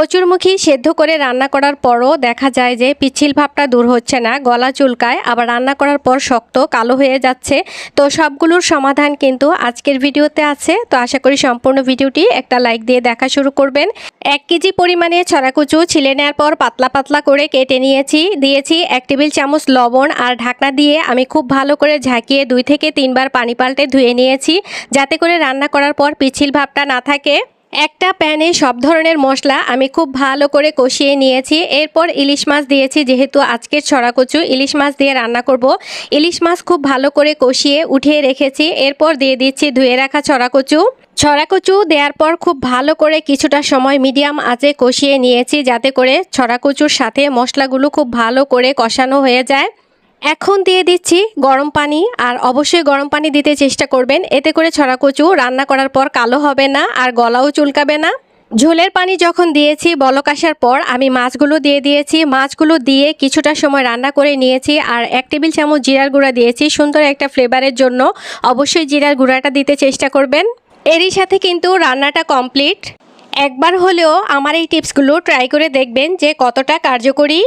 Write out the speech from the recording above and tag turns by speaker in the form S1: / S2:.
S1: কচুরমুখী সেদ্ধ করে রান্না করার পরও দেখা যায় যে পিচ্ছিল ভাবটা দূর হচ্ছে না, গলা চুলকায়, আবার রান্না করার পর শক্ত, কালো হয়ে যাচ্ছে। তো সবগুলোর সমাধান কিন্তু আজকের ভিডিওতে আছে। তো আশা করি সম্পূর্ণ ভিডিওটি একটা লাইক দিয়ে দেখা শুরু করবেন। এক কেজি পরিমাণে ছড়াকুচু ছিলে নেওয়ার পর পাতলা পাতলা করে কেটে নিয়েছি। দিয়েছি এক টেবিল চামচ লবণ আর ঢাকনা দিয়ে আমি খুব ভালো করে ঝাঁকিয়ে দুই থেকে তিনবার পানি পাল্টে ধুয়ে নিয়েছি। যাতে করে রান্না করার পর পিচ্ছিল ভাবটা না থাকে। একটা প্যানে সব ধরনের মশলা আমি খুব ভালো করে কষিয়ে নিয়েছি। এরপর ইলিশ মাছ দিয়েছি, যেহেতু আজকের ছড়া কচু ইলিশ মাছ দিয়ে রান্না করব। ইলিশ মাছ খুব ভালো করে কষিয়ে উঠিয়ে রেখেছি। এরপর দিয়ে দিচ্ছি ধুয়ে রাখা ছড়া কচু ছড়া কচু দেওয়ার পর খুব ভালো করে কিছুটা সময় মিডিয়াম আঁচে কষিয়ে নিয়েছি, যাতে করে ছড়া কচুর সাথে মশলাগুলো খুব ভালো করে কষানো হয়ে যায়। এখন দিয়ে দিচ্ছি গরম পানি আর অবশ্যই গরম পানি দিতে চেষ্টা করবেন। এতে করে ছড়া কচু রান্না করার পর কালো হবে না আর গলাও চুলকাবে না। ঝোলের পানি যখন দিয়েছি, বলক আসার পর আমি মাছগুলো দিয়ে দিয়েছি। মাছগুলো দিয়ে কিছুটা সময় রান্না করে নিয়েছি আর এক টেবিল চামচ জিরার গুঁড়া দিয়েছি। সুন্দর একটা ফ্লেভারের জন্য অবশ্যই জিরার গুঁড়াটা দিতে চেষ্টা করবেন। এরই সাথে কিন্তু রান্নাটা কমপ্লিট। একবার হলেও আমার এই টিপসগুলো ট্রাই করে দেখবেন যে কতটা কার্যকরী।